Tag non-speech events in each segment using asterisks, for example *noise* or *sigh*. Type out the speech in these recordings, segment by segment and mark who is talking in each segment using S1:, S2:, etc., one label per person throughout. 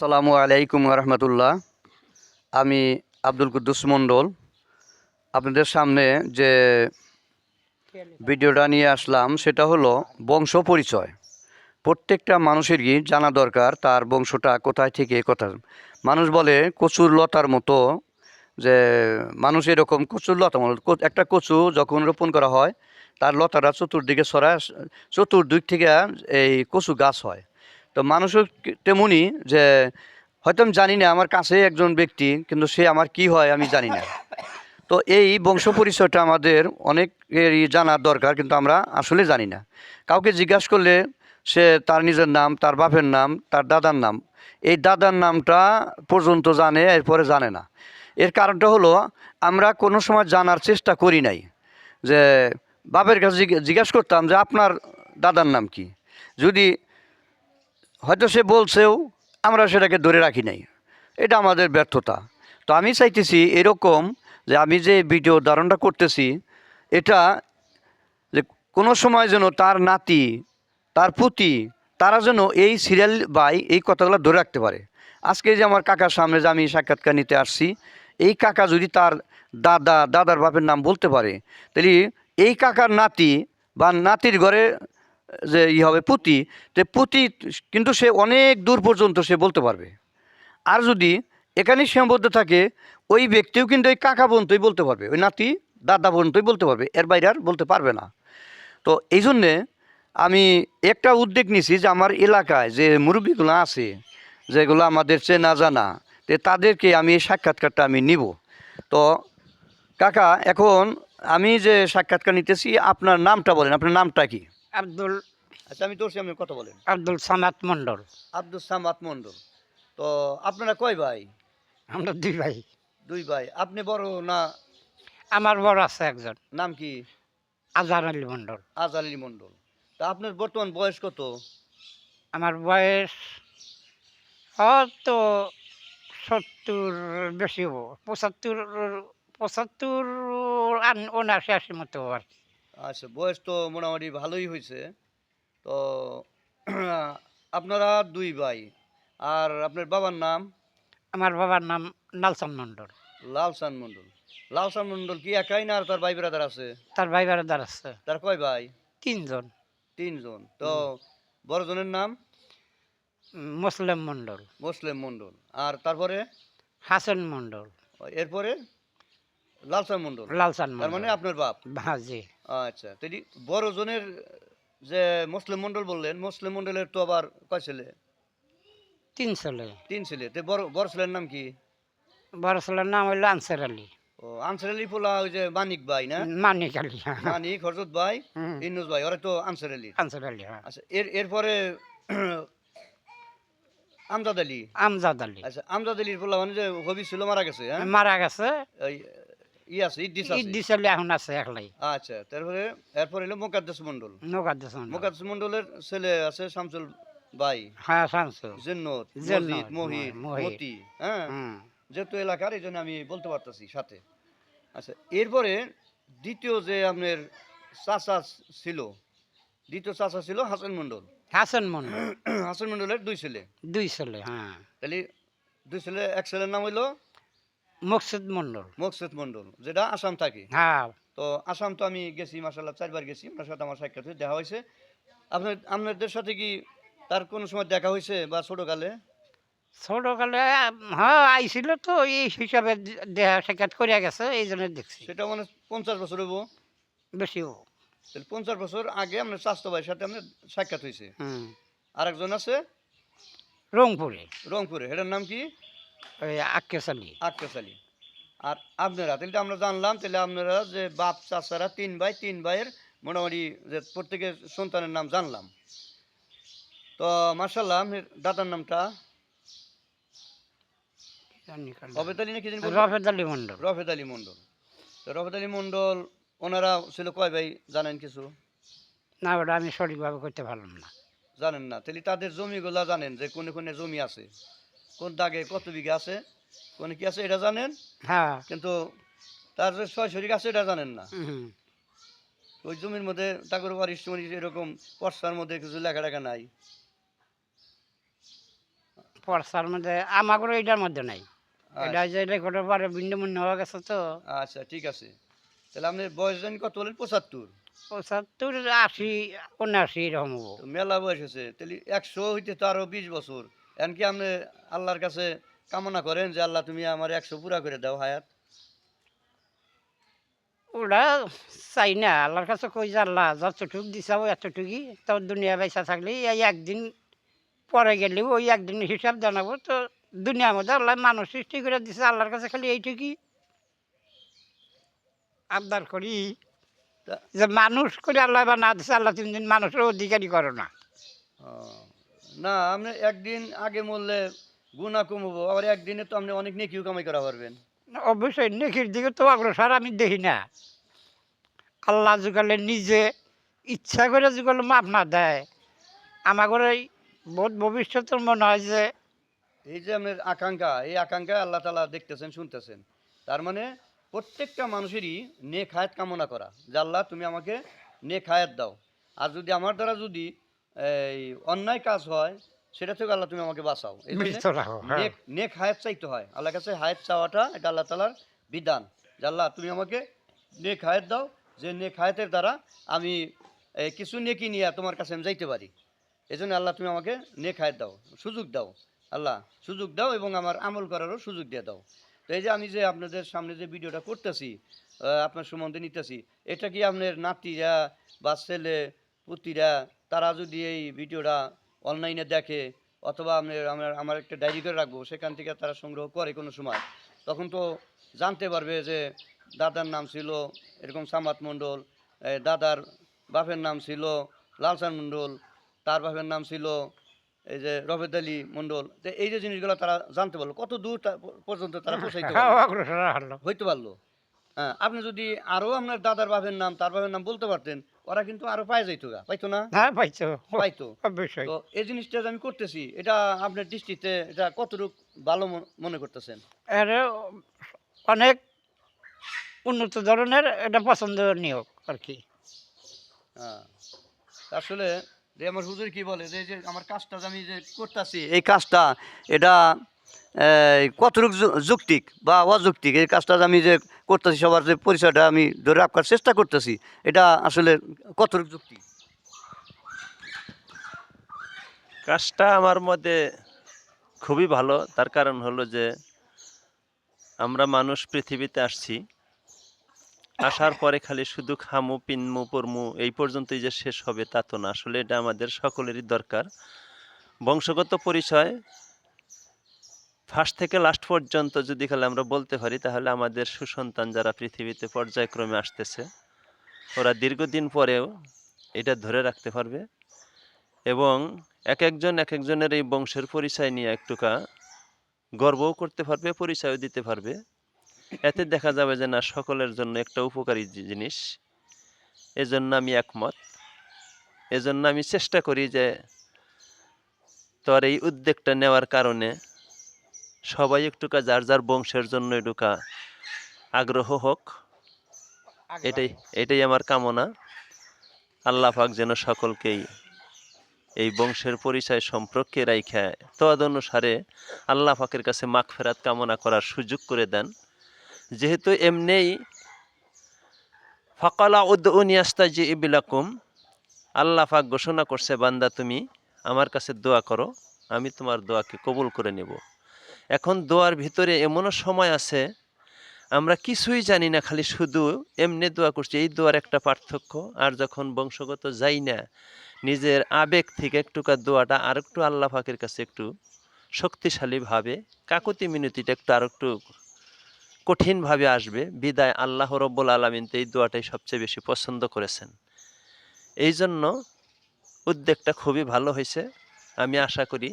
S1: আসসালামু আলাইকুম রহমতুল্লাহ আমি আব্দুল কুদ্দুস মণ্ডল। আপনাদের সামনে যে ভিডিওটা নিয়ে আসলাম, সেটা হলো বংশ পরিচয়। প্রত্যেকটা মানুষেরই জানা দরকার তার বংশটা কোথায় থেকে কোথায় মানুষ বলে কচুর লতার মতো যে মানুষ এরকম কচুর লতা মতো একটা কচু যখন রোপণ করা হয়, তার লতাটা চতুর্দিকে ছড়ায় চতুর্দিক থেকে এই কচু গাছ হয়। তো মানুষও তেমনই যে, হয়তো আমি জানি না, আমার কাছে একজন ব্যক্তি, কিন্তু সে আমার কি হয় আমি জানি না। তো এই বংশ পরিচয়টা আমাদের অনেকেরই জানার দরকার, কিন্তু আমরা আসলে জানি না। কাউকে জিজ্ঞাসা করলে সে তার নিজের নাম, তার বাপের নাম, তার দাদার নাম, এই দাদার নামটা পর্যন্ত জানে, এরপরে জানে না। এর কারণটা হলো, আমরা কোনো সময় জানার চেষ্টা করি নাই যে, বাপের কাছে জিজ্ঞে- জিজ্ঞাসা করতাম যে, আপনার দাদার নাম কি? যদি হয়তো সে বলছেও, আমরা সেটাকে ধরে রাখি নাই। এটা আমাদের ব্যর্থতা। তো আমি চাইতেছি এরকম যে আমি যে ভিডিও ধারণটা করতেছি, এটা যে কোনো সময় যেন তার নাতি, তার পুতি, তারা যেন এই সিরিয়াল বাই এই কথাগুলো ধরে রাখতে পারে। আজকে যে আমার কাকার সামনে যে আমি সাক্ষাৎকার নিতে আসছি, এই কাকা যদি তার দাদা, দাদার বাপের নাম বলতে পারে, তাহলে এই কাকার নাতি বা নাতির ঘরে যে ই হবে পুতি, তো পুতি কিন্তু সে অনেক দূর পর্যন্ত সে বলতে পারবে। আর যদি এখানেই সীমাবদ্ধ থাকে, ওই ব্যক্তিও কিন্তু ওই কাকা পর্যন্তই বলতে পারবে, ওই নাতি, দাদা পর্যন্তই বলতে পারবে, এর বাইরে আর বলতে পারবে না। তো এই জন্যে আমি একটা উদ্যোগ নিছি যে আমার এলাকায় যে মুরব্বীগুলো আছে, যেগুলো আমাদের চেনা জানা, তো তাদেরকে আমি এই সাক্ষাৎকারটা আমি নিব। তো কাকা, এখন আমি যে সাক্ষাৎকার নিতেছি, আপনার নামটা বলেন, আপনার নামটা কি?
S2: আব্দুল
S1: আচ্ছা আমি তোর সামনে কথা বলেন।
S2: আব্দুল সামাদ মণ্ডল।
S1: আব্দুল সামাদ মণ্ডল। তো আপনারা কয় ভাই?
S2: আমরা দুই ভাই।
S1: দুই ভাই। আপনি বড় না?
S2: আমার বড় আছে একজন।
S1: নাম কি?
S2: আজহার আলী মণ্ডল।
S1: আজালি মণ্ডল। তা আপনার বর্তমান বয়স কত?
S2: আমার বয়স হয়তো সত্তর বেশি হব। পঁচাত্তর পঁচাত্তর আন- উনআশি আশি মতো আর কি।
S1: আচ্ছা বয়স তো মোটামুটি ভালোই হয়েছে। তো *clears throat* আপনারা দুই ভাই আর আপনার বাবার নাম?
S2: আমার বাবার নাম লালসান মণ্ডল।
S1: লালসান মণ্ডল। লালসান মণ্ডল কি একাই না আর তার ভাই ব্রাদার আছে?
S2: তার ভাই বেড়াদার আছে।
S1: তার কয় ভাই?
S2: তিনজন।
S1: তিনজন। তো বড়জনের নাম?
S2: মুসলিম মণ্ডল।
S1: মুসলিম মণ্ডল। আর তারপরে?
S2: হাসান মণ্ডল।
S1: এরপরে? লালসান মণ্ডল।
S2: লালসান
S1: তার মানে আপনার বাপ?
S2: হাজি
S1: আচ্ছা তাই বড় জনের যে মুসলিম মণ্ডল বললেন মুসলিম মণ্ডলের তো আবার কয় ছেলে?
S2: তিন ছেলে।
S1: তিন ছেলে। তো বড় বড় ছেলের নাম কি?
S2: বড় ছেলের নাম হইল আনসার আলী।
S1: ও আনসার আলী পোলা ওই যে মানিক ভাই না?
S2: মানিক আলী হ্যাঁ।
S1: মানিক হরজত ভাই। ইন্নুস ভাই ওরা তো আনসার আলী।
S2: আনসার আলী হ্যাঁ।
S1: আচ্ছা এর এরপরে *clears throat* আমজাদ আলী।
S2: আমজাদ আলী।
S1: আচ্ছা আমজাদ আলীর পোলা মানে যে হবি ছিল মারা গেছে হ্যাঁ?
S2: মারা গেছে।
S1: ওই ই আছে ইদ্দিস আছে?
S2: ইদ্দিস আলী এখন আছে একলাই।
S1: আচ্ছা তারপরে এরপরে হলো মোকাদ্দেস মণ্ডল।
S2: নৌকাদ্দেশ
S1: মোকাদ্দেস মণ্ডলের ছেলে আছে শামসুল ভাই।
S2: হ্যাঁ শামসু
S1: জিন্নত
S2: জিন্নত,
S1: মহির
S2: মহির।
S1: মতি হ্যাঁ? যেহেতু এলাকার এই জন্য আমি বলতে পারতেছি সাথে। আচ্ছা এরপরে দ্বিতীয় যে আপনার চাচা ছিল দ্বিতীয় চাচা ছিল হাসান মন্ডল
S2: হাসান মন্ডল *clears throat*
S1: হাসান মন্ডলের দুই ছেলে।
S2: দুই ছেলে হ্যাঁ।
S1: তাহলে দুই ছেলে এক ছেলের নাম হইল
S2: মকসুদ মন্ডল।
S1: মকসুদ মণ্ডল যেটা আসাম থাকে।
S2: হ্যাঁ।
S1: তো আসাম তো আমি গেছি মাসাল্লাহ চারবার গেছি ওনার সাথে আমার সাক্ষাৎ হয়েছে দেখা হয়েছে। আপনার আপনাদের সাথে কি তার কোনো সময় দেখা হয়েছে বা ছোটোকালে?
S2: ছোটকালে হ্যাঁ আইছিল তো এই হিসাবে দেহা সাক্ষাৎ করিয়া গেছে এই জন্য দেখছি।
S1: সেটা মানে পঞ্চাশ বছর হইব।
S2: বেশি ও।
S1: তাহলে পঞ্চাশ বছর আগে আপনার স্বাস্থ্য ভাইয়ের সাথে আপনার সাক্ষাৎ হয়েছে।
S2: হুম।
S1: আরেকজন আছে?
S2: রংপুরে।
S1: রংপুরে এটার নাম কি?
S2: আক্কেস আলী
S1: আক্কাস আলী আর আপনারা তাহলে আমরা জানলাম তাহলে আপনারা যে বাপ চাচারা তিন ভাই তিন ভাইয়ের মোটামুটি যে প্রত্যেকের সন্তানের নাম জানলাম। তো মার্শাল্লাহ আপনার দাদার নামটা? আলী
S2: রফেদ আলী মন্ডল
S1: রফেদ আলী মণ্ডল। তো রফেদ আলী মণ্ডল ওনারা ছিল কয় ভাই জানেন কিছু?
S2: না ওটা আমি সঠিকভাবে করতে পারলাম না।
S1: জানেন না। তাহলে তাদের জমিগুলা জানেন যে কোনে কোনে জমি আছে। কোন দাগে কত বিঘা আছে? কোন কি আছে এটা জানেন?
S2: হ্যাঁ।
S1: কিন্তু তার যে ছয় শরিক আছে এটা জানেন না। ওই জমির মধ্যে তাগর বাড়ির সময় এরকম পর্সার মধ্যে কিছু লেখা লেখা নাই।
S2: পর্সার মধ্যে আমাগুলো এটার মধ্যে নাই। এটা যে রেকর্ডের পরে ভিন্ন ভিন্ন হয়ে গেছে তো।
S1: আচ্ছা ঠিক আছে। তাহলে আপনার বয়স জানি কত বলেন? পঁচাত্তর।
S2: পঁচাত্তর আশি উনআশি এরকম হব।
S1: মেলা বয়স হয়েছে। তাহলে একশো হইতে তো আরও বিশ বছর। এমনকি আপনি আল্লাহর কাছে কামনা করেন যে আল্লাহ তুমি আমার একশো পুরা করে দাও হায়াত?
S2: ওরা চাই না আল্লাহর কাছে কই যে আল্লাহ যতটুক দিছাও এতটুকুই। তো দুনিয়া বেচা থাকলে এই একদিন পরে গেলেও ওই একদিন হিসাব জানাব তো দুনিয়ার মধ্যে আল্লাহ মানুষ সৃষ্টি করে দিছে আল্লাহর কাছে খালি এইটুকুই। আবদার করি যে মানুষ করে আল্লাহ বা না দিছে আল্লাহ তুমি দিন মানুষের অধিকারী করো না।
S1: ও, না আপনি একদিন আগে মরলে গুণা কমবো আবার একদিনে তো আপনি অনেক নেকিও কামাই করা পারবেন।
S2: অবশ্যই নেকির দিকে তো অগ্রসর আমি দেখি না। আল্লাহ যুগালে নিজে ইচ্ছা করে যুগালে মাপ না দেয়। আমাদের এই বহুত ভবিষ্যতের মনে হয় যে
S1: এই যে আপনার আকাঙ্ক্ষা এই আকাঙ্ক্ষা আল্লাহ তালা দেখতেছেন শুনতেছেন। তার মানে প্রত্যেকটা মানুষেরই নেক হায়াত কামনা করা। যে আল্লাহ তুমি আমাকে নেক হায়াত দাও। আর যদি আমার দ্বারা যদি এই অন্যায় কাজ হয় সেটা থেকে আল্লাহ তুমি আমাকে বাঁচাও।
S2: হ্যাঁ।
S1: নেক নেক হায়াত চাইতে হয়। আল্লাহর কাছে হায়াত চাওয়াটা এটা আল্লাহ তালার বিধান। যে আল্লাহ তুমি আমাকে নেক হায়াত দাও যে নেক হায়াতের দ্বারা আমি কিছু নেকি নিয়ে তোমার কাছে আমি যাইতে পারি। এই জন্য আল্লাহ তুমি আমাকে নেক হায়াত দাও সুযোগ দাও। আল্লাহ সুযোগ দাও এবং আমার আমল করারও সুযোগ দিয়ে দাও। তো এই যে আমি যে আপনাদের সামনে যে ভিডিওটা করতেছি আপনার সম্বন্ধে নিতেছি এটা কি আপনার নাতিরা বা ছেলে পুতিরা তারা যদি এই ভিডিওটা অনলাইনে দেখে অথবা আমার আমার একটা ডায়েরি করে রাখব সেখান থেকে তারা সংগ্রহ করে কোনো সময়। তখন তো জানতে পারবে যে দাদার নাম ছিল এরকম সামাত মণ্ডল দাদার বাপের নাম ছিল লালসান মণ্ডল তার বাপের নাম ছিল এই যে রবেদ আলী মণ্ডল। তো এই যে জিনিসগুলো তারা জানতে পারল কত দূর পর্যন্ত তারা পৌঁছাইতে
S2: হ্যাঁ,
S1: পারল হইতে পারল। হ্যাঁ আপনি যদি আরও আপনার দাদার বাপের নাম তার বাপের নাম বলতে পারতেন ওরা কিন্তু আরও পাই যাইতো গা পাইতো না?
S2: হ্যাঁ পাইছো
S1: পাইতো।
S2: অবশ্যই।
S1: তো এই জিনিসটা যে আমি করতেছি এটা আপনার দৃষ্টিতে এটা কতটুকু ভালো মন- মনে করতেছেন?
S2: আরে অনেক উন্নত ধরনের এটা পছন্দনীয় আর কি।
S1: হ্যাঁ। আসলে যে আমার হুজুর কি বলে যে যে আমার কাজটা যে আমি যে করতেছি এই কাজটা এটা কতটুকু যৌক্তিক বা অযৌক্তিক? এই কাজটা যে আমি যে করতেছি সবার যে পরিচয়টা আমি ধরে রাখার চেষ্টা করতেছি এটা আসলে কতটুকু যুক্তি?
S3: কাজটা আমার মধ্যে খুবই ভালো। তার কারণ হলো যে আমরা মানুষ পৃথিবীতে আসছি। আসার পরে খালি শুধু খামু, পিনমু, পরমু, এই পর্যন্তই যে শেষ হবে তা তো না। আসলে এটা আমাদের সকলেরই দরকার। বংশগত পরিচয় ফার্স্ট থেকে লাস্ট পর্যন্ত যদি খালি আমরা বলতে পারি, তাহলে আমাদের সুসন্তান যারা পৃথিবীতে পর্যায়ক্রমে আসতেছে, ওরা দীর্ঘদিন পরেও এটা ধরে রাখতে পারবে। এবং এক একজন এক একজনের এই বংশের পরিচয় নিয়ে একটুকা গর্বও করতে পারবে, পরিচয়ও দিতে পারবে। এতে দেখা যাবে যে না সকলের জন্য একটা উপকারী জিনিস। এজন্য আমি একমত। এজন্য আমি চেষ্টা করি যে তোর এই উদ্যোগটা নেওয়ার কারণে সবাই একটুকা যার যার বংশের জন্য একটুকা আগ্রহ হোক। এটাই এটাই আমার কামনা। আল্লাহ পাক যেন সকলকেই এই বংশের পরিচয় সম্পর্কে রাইখা তদ অনুসারে আল্লাহ পাকের কাছে মাখ ফেরাত কামনা করার সুযোগ করে দেন। যেহেতু এমনিই, ফাকালা উদ্দুনিয়াস্তাজি ইবিলাকুম আল্লাহ পাক ঘোষণা করছে, বান্দা, তুমি আমার কাছে দোয়া করো, আমি তোমার দোয়াকে কবুল করে নেব। এখন দোয়ার ভিতরে এমনও সময় আছে, আমরা কিছুই জানি না, খালি শুধু এমনি দোয়া করছি। এই দোয়ার একটা পার্থক্য, আর যখন বংশগত যাই না, নিজের আবেগ থেকে একটুকা দোয়াটা আর একটু আল্লাহ পাকের কাছে একটু শক্তিশালীভাবে, কাকুতি মিনতিটা একটু আর একটু কঠিনভাবে আসবে, বিদায় আল্লাহ রব্বুল আলমিন এই দোয়াটাই সবচেয়ে বেশি পছন্দ করেছেন। এই জন্য উদ্যোগটা খুবই ভালো হয়েছে, আমি আশা করি।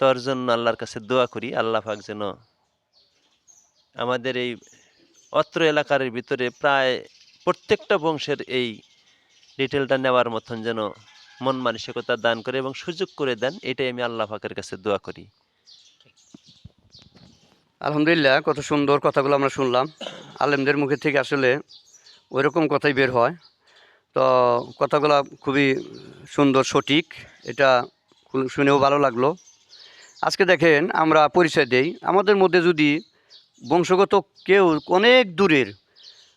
S3: তোর জন্য আল্লাহর কাছে দোয়া করি, আল্লাহ পাক যেন আমাদের এই অত্র এলাকার ভিতরে প্রায় প্রত্যেকটা বংশের এই ডিটেলটা নেওয়ার মতন যেন মন মানসিকতা দান করে এবং সুযোগ করে দেন, এটাই আমি আল্লাহ পাকের কাছে দোয়া করি।
S1: আলহামদুলিল্লাহ কত সুন্দর কথাগুলো আমরা শুনলাম। আলেমদের মুখে থেকে আসলে ওই রকম কথাই বের হয়। তো কথাগুলো খুবই সুন্দর সঠিক এটা শুনেও ভালো লাগল। আজকে দেখেন আমরা পরিচয় দেই। আমাদের মধ্যে যদি বংশগত কেউ অনেক দূরের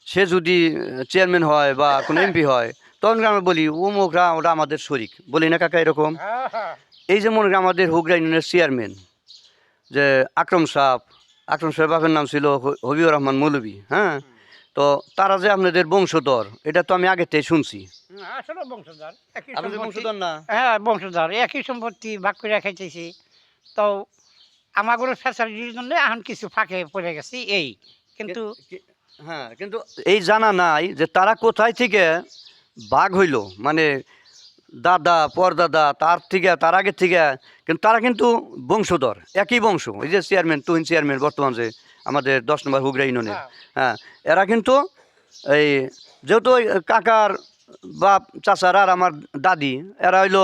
S1: সে যদি চেয়ারম্যান হয় বা কোনো এমপি হয় তখন আমরা বলি অমুকরা ওরা আমাদের শরিক। বলি না কাকা এরকম? এই যে মনে আমাদের হুগরা ইউনিয়নের চেয়ারম্যান যে আকরম সাহ আকরম সাহেব বাপের নাম ছিল হবিউর রহমান মৌলবী হ্যাঁ? তো তারা যে আপনাদের বংশধর এটা তো আমি আগে থেকে শুনছি।
S2: আসলে বংশধর
S1: আপনাদের বংশধর না?
S2: হ্যাঁ বংশধর একই সম্পত্তি ভাগ করে খাইতেছি। তো আমাগুলো ফ্যাসিলিটির জন্য এখন কিছু ফাঁকে পড়ে গেছি এই। কিন্তু
S1: হ্যাঁ কিন্তু এই জানা নাই যে তারা কোথায় থেকে ভাগ হইল মানে দাদা পরদাদা তার থেকে তার আগে থেকে কিন্তু তারা কিন্তু বংশধর একই বংশ। এই যে চেয়ারম্যান তুহিন চেয়ারম্যান বর্তমান যে আমাদের দশ নম্বর হুগরা ইউনিয়নের
S2: হ্যাঁ।
S1: হ্যাঁ এরা কিন্তু এই যেহেতু ওই কাকার বাপ চাচার আর আমার দাদি এরা হইল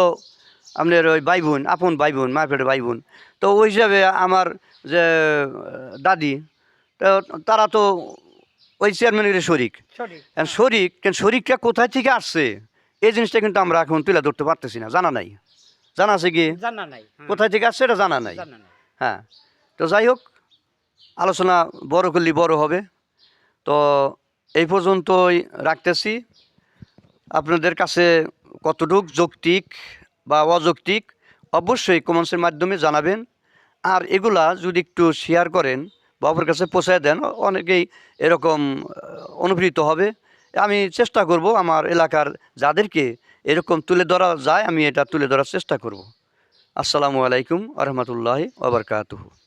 S1: আপনার ওই ভাই বোন আপন ভাই বোন মায়ের ভাই বোন তো ওই হিসাবে আমার যে দাদি তো তারা তো ওই চেয়ারম্যানের শরিক। এখন শরিক কেন শরিকটা কোথায় থেকে আসছে? এই জিনিসটা কিন্তু আমরা এখন তুলে ধরতে পারতেছি না জানা নাই। জানা আছে কি?
S2: জানা নাই
S1: কোথায় থেকে আসছে এটা জানা নাই। হ্যাঁ তো যাই হোক আলোচনা বড় করলে বড় হবে। তো এই পর্যন্তই রাখতেছি। আপনাদের কাছে কতটুক যৌক্তিক বা অযৌক্তিক অবশ্যই কমেন্টসের মাধ্যমে জানাবেন। আর এগুলা যদি একটু শেয়ার করেন বা অপর কাছে পৌঁছায় দেন অনেকেই এরকম আহ, অনুপ্রেরিত হবে। আমি চেষ্টা করব আমার এলাকার যাদেরকে এরকম তুলে ধরা যায়, আমি এটা তুলে ধরার চেষ্টা করব। আসসালামু আলাইকুম আরহামতুল্লাহ রহমতুল্লাহি ওবরকাতুহু